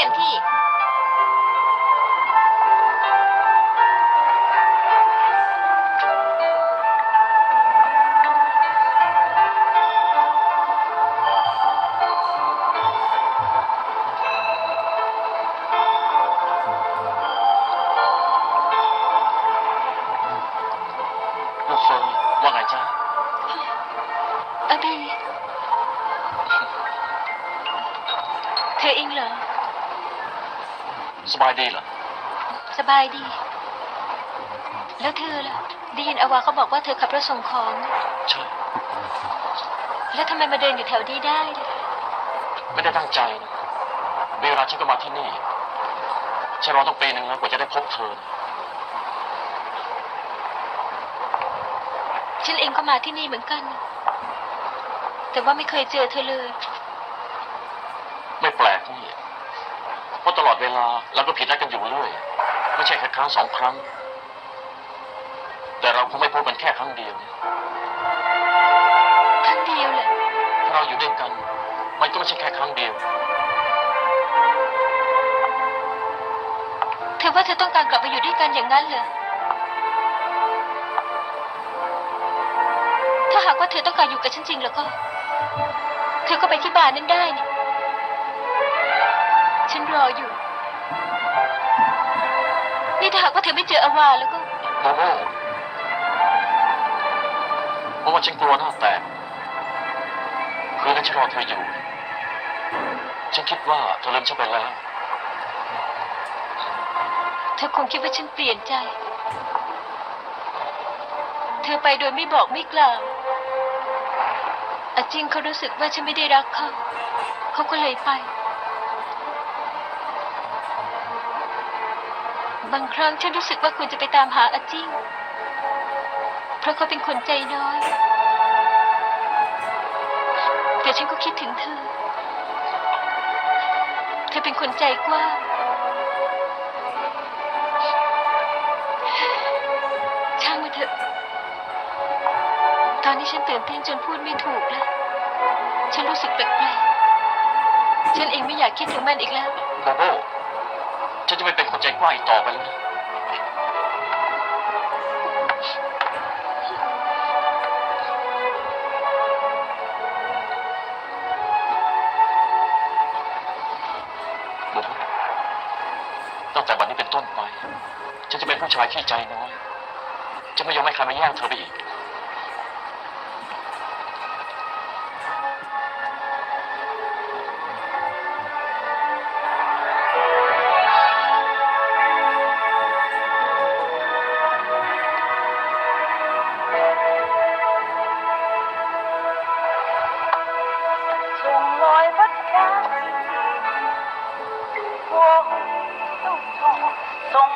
เต็มที่ลูกเฟิร์นว่าไงจ๊ะ อบี เธอเองเหรอ สบายดีเหรอ สบายดี แล้วเธอล่ะ ได้ยินอาวาเขาบอกว่าเธอขับรถส่งของ ใช่ แล้วทำไมมาเดินอยู่แถวนี้ได้ล่ะไม่ได้ตั้งใจนะมีเวลาฉันก็มาที่นี่ฉันรอต้องปีหนึ่งแล้วกว่าจะได้พบเธอนะฉันเองก็มาที่นี่เหมือนกัน แต่ว่าไม่เคยเจอเธอเลย ไม่แปลกนี่เพ ราะตลอดเวลาเราก็ผิดนัดกันอยู่เรื่อยไม่ใช่แค่ครั้งสองครั้ง แต่เราคงไม่พบกันแค่ครั้งเดียวนะครั้งเดียวเลยถ้าเราอยู่ด้วยกัน มันก็ไม่ใช่แค่ครั้งเดียว เธอว่าเธอต้องการกลับมาอยู่ด้วยกันอย่างนั้นเหรอถ้าหากว่าเธอต้องการอยู่กับฉันจริงแล้วก็ เธอก็ไปที่บ้านนั้นได้นี่ ฉันรออยู่ นี่ถ้าหากว่าเธอไม่เจออาวาแล้วก็ โมโม่เพราะว่าฉันกลัวหน้าแตกคืนนั้นฉันรอเธออยู่ ฉันคิดว่าเธอเริ่มฉันไปแล้ว เธอคงคิดว่าฉันเปลี่ยนใจ เธอไปโดยไม่บอกไม่กล่าวอาจิงเขารู้สึกว่าฉันไม่ได้รักเขา เขาก็เลยไป บางครั้งฉันรู้สึกว่าควรจะไปตามหาอาจิ้ง เพราะเขาเป็นคนใจน้อย แต่ฉันก็คิดถึงเธอ เธอเป็นคนใจกว้าง ช่างมาเถอะ ตอนนี้ฉันตื่นเต้นจนพูดไม่ถูกแล้ว ฉันรู้สึกแปลกๆ ฉันเองไม่อยากคิดถึงมันอีกแล้วโมโม่ ฉันจะไม่เป็นคนใจกว้างอีกต่อไปแล้วนะโมโม่ตั้งแต่วันนี้เป็นต้นไป ฉันจะเป็นผู้ชายขี้ใจน้อย จะไม่ยอมให้ใครมาแย่งเธอไปอีก งดงามจริงๆพวกต้องทรง